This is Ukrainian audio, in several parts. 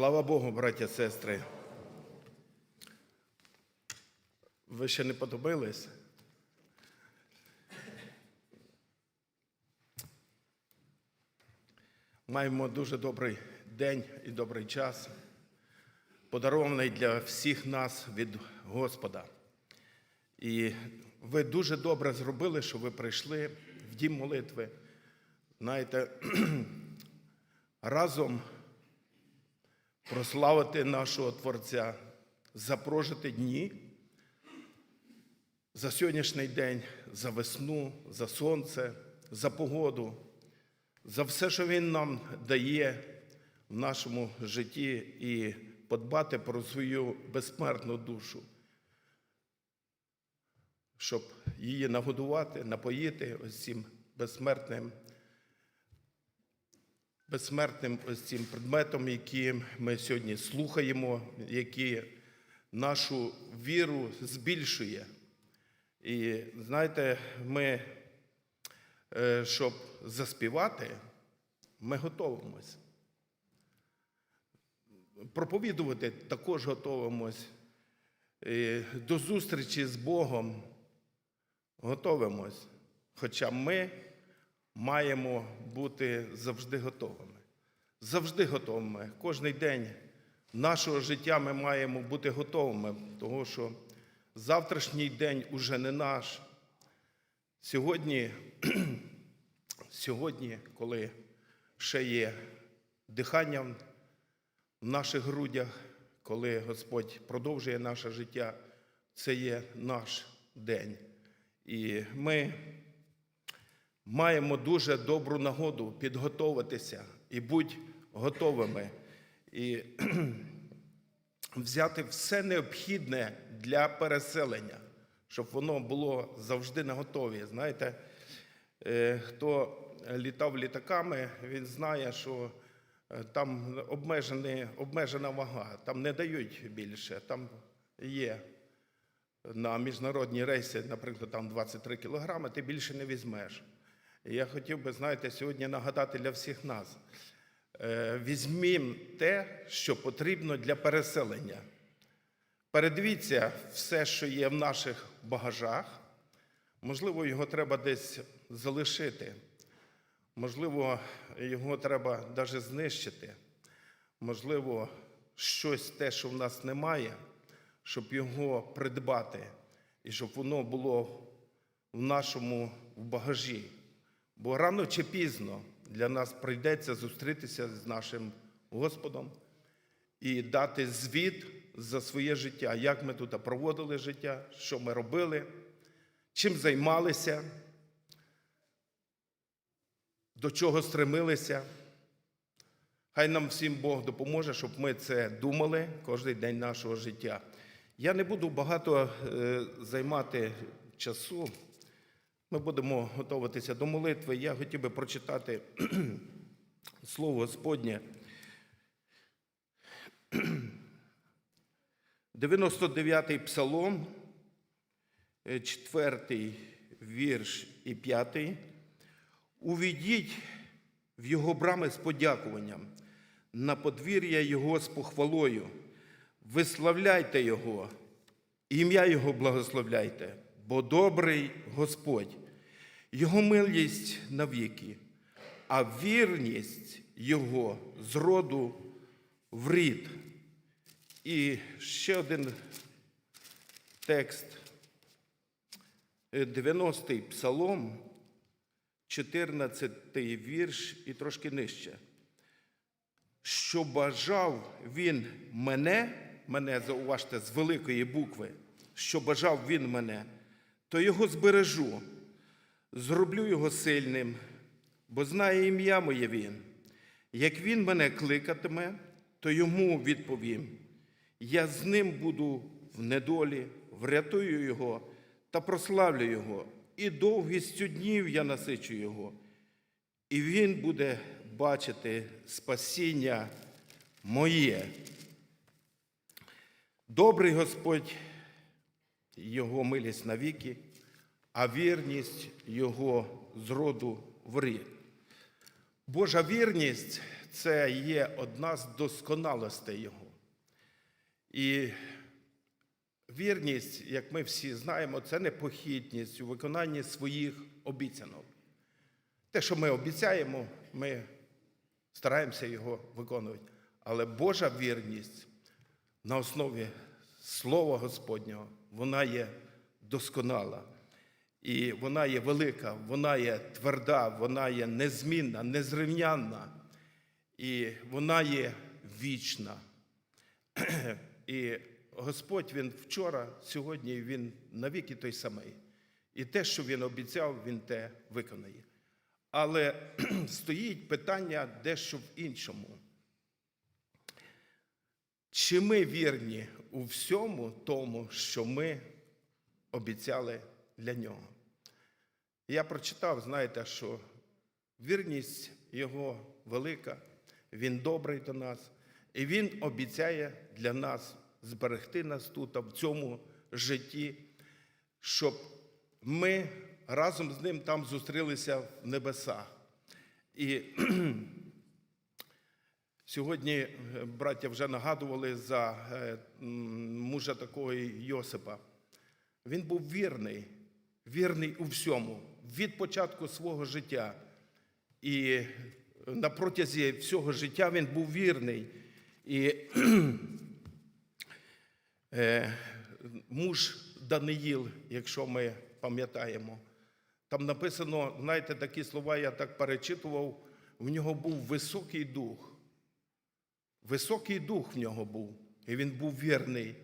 Слава Богу, браття сестри. Ви ще не подобились? Маємо дуже добрий день і добрий час, подарований для всіх нас від Господа. І ви дуже добре зробили, що ви прийшли в дім молитви. Знаєте, разом прославити нашого Творця, за прожиті дні, за сьогоднішній день, за весну, за сонце, за погоду, за все, що Він нам дає в нашому житті, і подбати про свою безсмертну душу, щоб її нагодувати, напоїти ось цим безсмертним безсмертним ось цим предметом, яким ми сьогодні слухаємо, який нашу віру збільшує. І знаєте, ми, е, щоб заспівати, ми готуємось. Проповідувати також готуємось. І До зустрічі з Богом готуємось. Хоча ми маємо бути завжди готовими. Завжди готовими. Кожний день нашого життя ми маємо бути готовими, тому що завтрашній день уже не наш. Сьогодні, сьогодні, коли ще є дихання в наших грудях, коли Господь продовжує наше життя, це є наш день. І ми маємо дуже добру нагоду підготовитися і бути готовими, і взяти все необхідне для переселення, щоб воно було завжди наготові. Знаєте, е, хто літав літаками, він знає, що е, там обмежена вага, там не дають більше, там є на міжнародні рейси, наприклад, там 23 кілограми, ти більше не візьмеш. Я хотів би, знаєте, сьогодні нагадати для всіх нас. Е, Візьмімо те, що потрібно для переселення. Передивіться все, що є в наших багажах. Можливо, його треба десь залишити. Можливо, його треба навіть знищити. Можливо, щось те, що в нас немає, щоб його придбати, і щоб воно було в нашому багажі. Бо рано чи пізно для нас прийдеться зустрітися з нашим Господом і дати звіт за своє життя, як ми тут проводили життя, що ми робили, чим займалися, до чого стремилися. Хай нам всім Бог допоможе, щоб ми це думали кожен день нашого життя. Я не буду багато е, займати часу. Ми будемо готуватися до молитви. Я хотів би прочитати Слово Господнє. 99-й псалом, 4 вірш і 5. Увійдіть в його брами з подякуванням, на подвір'я Його з похвалою. Виславляйте Його, ім'я Його благословляйте, бо добрий Господь, Його милість навіки, а вірність Його з роду в рід. І ще один текст, 90-й псалом, 14-й вірш і трошки нижче. Що бажав він мене, мене зауважте з великої букви, що бажав він мене, то його збережу, зроблю його сильним, бо знає ім'я моє він. Як він мене кликатиме, то йому відповім. Я з ним буду в недолі, врятую його та прославлю його, і довгістю днів я насичу його, і він буде бачити спасіння моє. Добрий Господь, Його милість навіки, а вірність Його з роду в рід. Божа вірність це є одна з досконалостей Його. І вірність, як ми всі знаємо, це непохитність у виконанні своїх обіцянок. Те, що ми обіцяємо, ми стараємося його виконувати. Але Божа вірність на основі Слова Господнього, вона є досконала. І вона є велика, вона є тверда, вона є незмінна, незрівнянна, і вона є вічна. І Господь Він вчора, сьогодні Він навіки той самий. І те, що Він обіцяв, Він те виконає. Але стоїть питання дещо в іншому. Чи ми вірні у всьому тому, що ми обіцяли для нього? Я прочитав, знаєте, що вірність Його велика, Він добрий до нас, і Він обіцяє для нас зберегти нас тут, в цьому житті, щоб ми разом з ним там зустрілися в небесах. І Сьогодні е, браття вже нагадували за е, мужа такого Йосипа. Він був вірний, вірний у всьому, від початку свого життя. І на протязі всього життя він був вірний. І е, муж Даниїл, якщо ми пам'ятаємо, там написано, знаєте, такі слова я так перечитував, в нього був високий дух. Високий дух в нього був, і він був вірний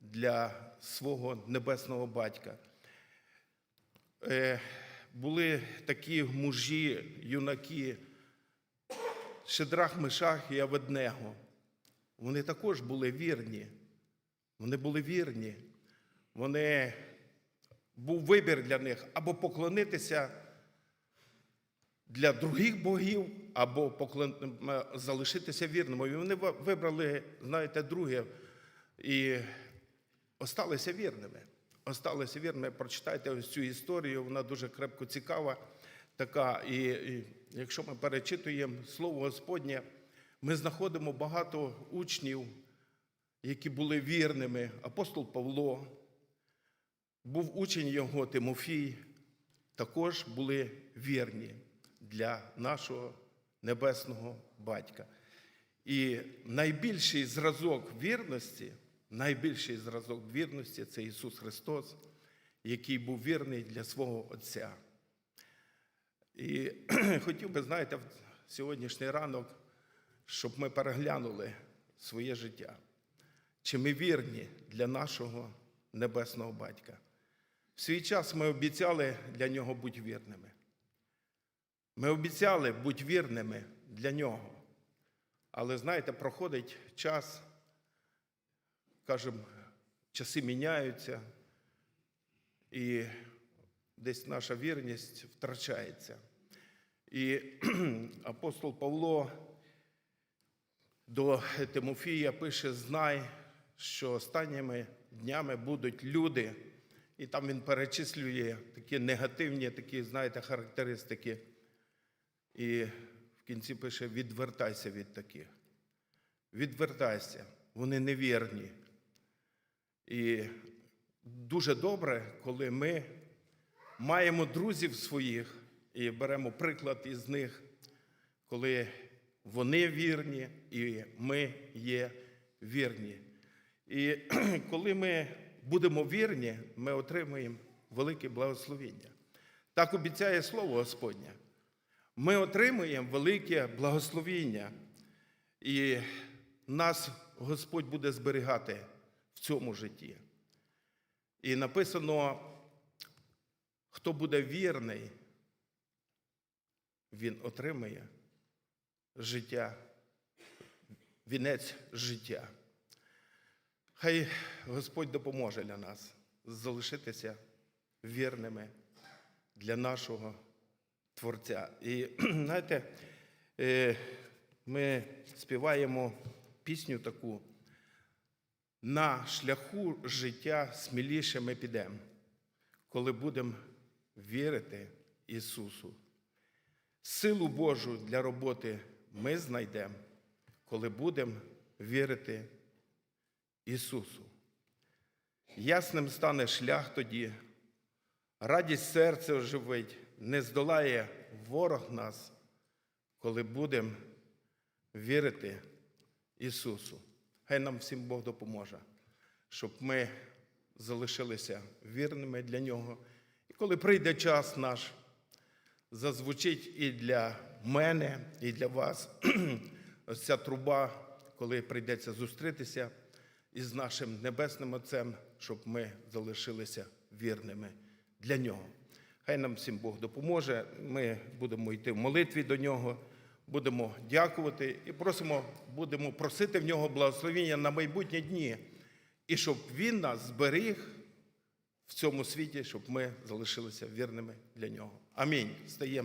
для свого небесного батька. Е, були такі мужі, юнаки, Шедрах, Мишах і Аведнего. Вони також були вірні. Вони були вірні. Вони був вибір для них або поклонитися для других богів, або поклон... залишитися вірними. І вони вибрали, знаєте, друге і осталися вірними. Осталися вірними. Прочитайте ось цю історію, вона дуже крепко цікава. Така, і, і якщо ми перечитуємо Слово Господнє, ми знаходимо багато учнів, які були вірними. Апостол Павло, був учень його Тимофій, також були вірні для нашого небесного батька. І найбільший зразок вірності, найбільший зразок вірності це Ісус Христос, який був вірний для свого Отця. І хотів би, знаєте, в сьогоднішній ранок, щоб ми переглянули своє життя. Чи ми вірні для нашого небесного батька? В свій час ми обіцяли для нього бути вірними. Ми обіцяли бути вірними для нього. Але знаєте, проходить час, кажемо, часи міняються, і десь наша вірність втрачається. І апостол Павло до Тимофія пише: знай, що останніми днями будуть люди, і там він перечислює такі негативні, такі, знаєте, характеристики. І в кінці пише: відвертайся від таких. Відвертайся, вони невірні. І дуже добре, коли ми маємо друзів своїх і беремо приклад із них, коли вони вірні і ми є вірні. І коли ми будемо вірні, ми отримаємо велике благословіння. Так обіцяє Слово Господнє. Ми отримуємо велике благословіння, і нас Господь буде зберігати цьому житті. І написано, хто буде вірний, він отримає життя, вінець життя. Хай Господь допоможе для нас залишитися вірними для нашого Творця. І знаєте, е, ми співаємо пісню таку. На шляху життя сміліше ми підемо, коли будемо вірити Ісусу. Силу Божу для роботи ми знайдемо, коли будемо вірити Ісусу. Ясним стане шлях тоді, радість серця оживить, не здолає ворог нас, коли будемо вірити Ісусу. Хай нам всім Бог допоможе, щоб ми залишилися вірними для Нього. І коли прийде час наш, зазвучить і для мене, і для вас ось ця труба, коли прийдеться зустрітися із нашим Небесним Отцем, щоб ми залишилися вірними для Нього. Хай нам всім Бог допоможе. Ми будемо йти в молитві до Нього, будемо дякувати і просимо, будемо просити в нього благословення на майбутні дні, і щоб Він нас зберіг в цьому світі, щоб ми залишилися вірними для нього. Амінь. Стаємо.